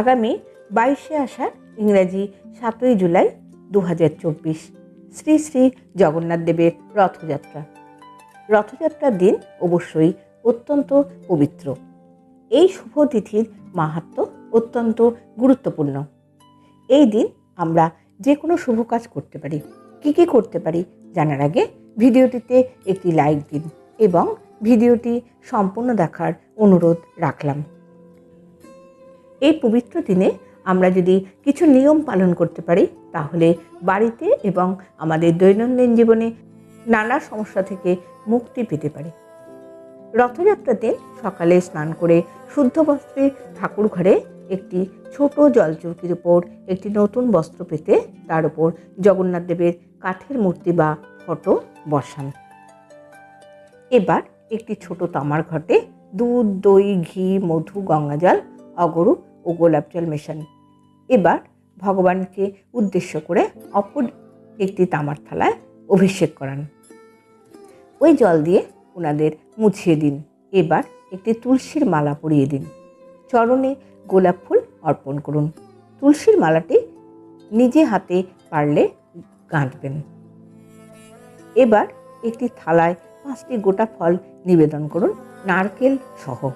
আগামী বাইশে আষাঢ় ইংরাজি সাতই জুলাই দু হাজার চব্বিশ। শ্রী শ্রী জগন্নাথ দেবের রথযাত্রা। রথযাত্রার দিন অবশ্যই অত্যন্ত পবিত্র। এই শুভ তিথির মাহাত্ম্য অত্যন্ত গুরুত্বপূর্ণ। এই দিন আমরা যে কোনো শুভ কাজ করতে পারি। কী কী করতে পারি জানার আগে ভিডিওটিতে একটি লাইক দিন এবং ভিডিওটি সম্পূর্ণ দেখার অনুরোধ রাখলাম। এই পবিত্র দিনে আমরা যদি কিছু নিয়ম পালন করতে পারি, তাহলে বাড়িতে এবং আমাদের দৈনন্দিন জীবনে নানা সমস্যা থেকে মুক্তি পেতে পারি। রথযাত্রাতে সকালে স্নান করে শুদ্ধ বস্ত্রে ঠাকুর ঘরে একটি ছোট জলচৌকির উপর একটি নতুন বস্ত্র পেতে, তার উপর জগন্নাথ দেবের কাঠের মূর্তি বা ফটো বসান। এবার একটি ছোট তামার ঘটে দুধ, দই, ঘি, মধু, গঙ্গাজল, অগরু ও গোলাপ জল মেশান এবার ভগবানকে উদ্দেশ্য করে অপর একটি তামার থালায় অভিষেক করান। ওই জল দিয়ে ওনাদের মুছিয়ে দিন। এবার একটি তুলসীর মালা পরিয়ে দিন। চরণে গোলাপ ফুল অর্পণ করুন। তুলসীর মালাটি নিজে হাতে পারলে গাঁথবেন। এবার একটি থালায় পাঁচটি গোটা ফল নিবেদন করুন। নারকেল সহ।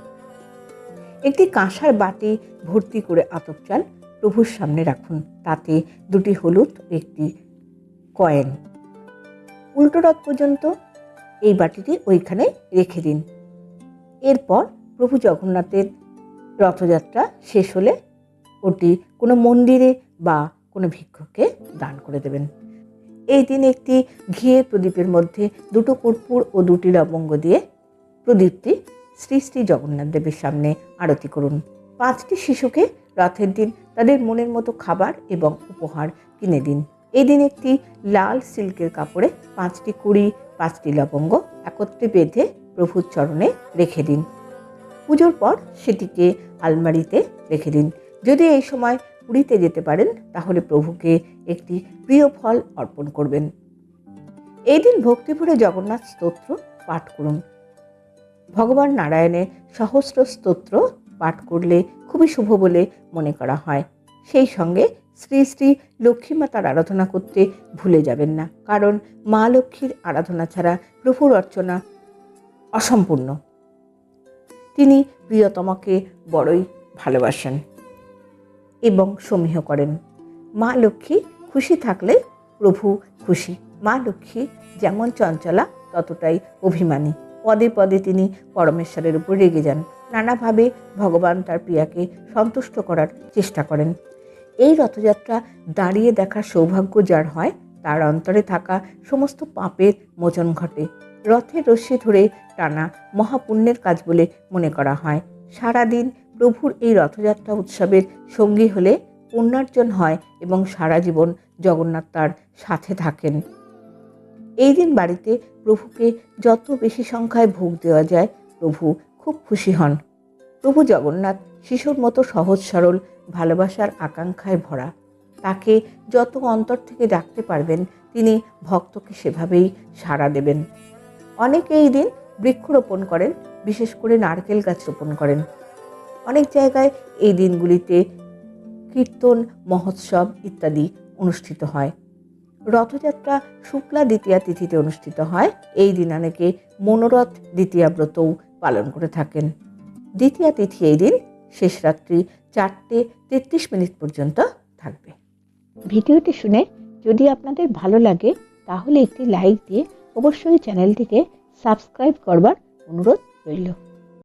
একটি কাঁসার বাটি ভর্তি করে আতপ চাল প্রভুর সামনে রাখুন। তাতে দুটি হলুদ, একটি কয়েন। উল্টো রথ পর্যন্ত এই বাটিটি ওইখানে রেখে দিন। এরপর প্রভু জগন্নাথের রথযাত্রা শেষ হলে ওটি কোনো মন্দিরে বা কোনো ভিক্ষুককে দান করে দেবেন। এই দিন একটি ঘিয়ের প্রদীপের মধ্যে দুটো কর্পূর ও দুটি লবঙ্গ দিয়ে প্রদীপটি শ্রী শ্রী জগন্নাথ দেবের সামনে আরতি করুন। পাঁচটি শিশুকে রথের দিন তাদের মনের মতো খাবার এবং উপহার কিনে দিন। এই দিন একটি লাল সিল্কের কাপড়ে পাঁচটি কুড়ি, পাঁচটি লবঙ্গ একত্রে বেঁধে প্রভুর চরণে রেখে দিন। পুজোর পর সেটিকে আলমারিতে রেখে দিন। যদি এই সময় পুরীতে যেতে পারেন, তাহলে প্রভুকে একটি প্রিয় ফল অর্পণ করবেন। এই দিন ভক্তিভরে জগন্নাথ স্তোত্র পাঠ করুন। ভগবান নারায়ণের সহস্র স্তোত্র পাঠ করলে খুবই শুভ বলে মনে করা হয়। সেই সঙ্গে শ্রী শ্রী লক্ষ্মী মাতার আরাধনা করতে ভুলে যাবেন না, কারণ মা লক্ষ্মীর আরাধনা ছাড়া প্রভুর অর্চনা অসম্পূর্ণ। তিনি প্রিয়তমাকে বড়ই ভালোবাসেন এবং সমীহ করেন। মা লক্ষ্মী খুশি থাকলে প্রভু খুশি, মা লক্ষ্মী যেমন চঞ্চলা ততটাই অভিমানী। পদে পদে তিনি পরমেশ্বরের উপর রেগে যান। নানাভাবে ভগবান তার প্রিয়াকে সন্তুষ্ট করার চেষ্টা করেন। এই রথযাত্রা দাঁড়িয়ে দেখার সৌভাগ্য যার হয়, তার অন্তরে থাকা সমস্ত পাপের মোচন ঘটে। রথের রশ্মি ধরে টানা মহাপুণ্যের কাজ বলে মনে করা হয়। সারাদিন প্রভুর এই রথযাত্রা উৎসবের সঙ্গী হলে পুণ্যার্জন হয় এবং সারা জীবন জগন্নাথ তার সাথে থাকেন। এই দিন বাড়িতে প্রভুকে যত বেশি সংখ্যায় ভোগ দেওয়া যায়, প্রভু খুব খুশি হন। প্রভু জগন্নাথ শিশুর মতো সহজ সরল ভালোবাসার আকাঙ্ক্ষায় ভরা। তাকে যত অন্তর থেকে ডাকতে পারবেন, তিনি ভক্তকে সেভাবেই সাড়া দেবেন। অনেকে এই দিন বৃক্ষরোপণ করেন, বিশেষ করে নারকেল গাছ রোপণ করেন। অনেক জায়গায় এই দিনগুলিতে কীর্তন, মহোৎসব ইত্যাদি অনুষ্ঠিত হয়। রথযাত্রা শুক্লা দ্বিতীয়া তিথিতে অনুষ্ঠিত হয়। এই দিন অনেকে মনোরথ দ্বিতীয়া ব্রতও পালন করে থাকেন। দ্বিতীয়া তিথি এই দিন শেষ রাত্রি চারটে তেত্রিশ মিনিট পর্যন্ত থাকবে। ভিডিওটি শুনে যদি আপনাদের ভালো লাগে, তাহলে একটি লাইক দিয়ে অবশ্যই চ্যানেলটিকে সাবস্ক্রাইব করবার অনুরোধ রইল।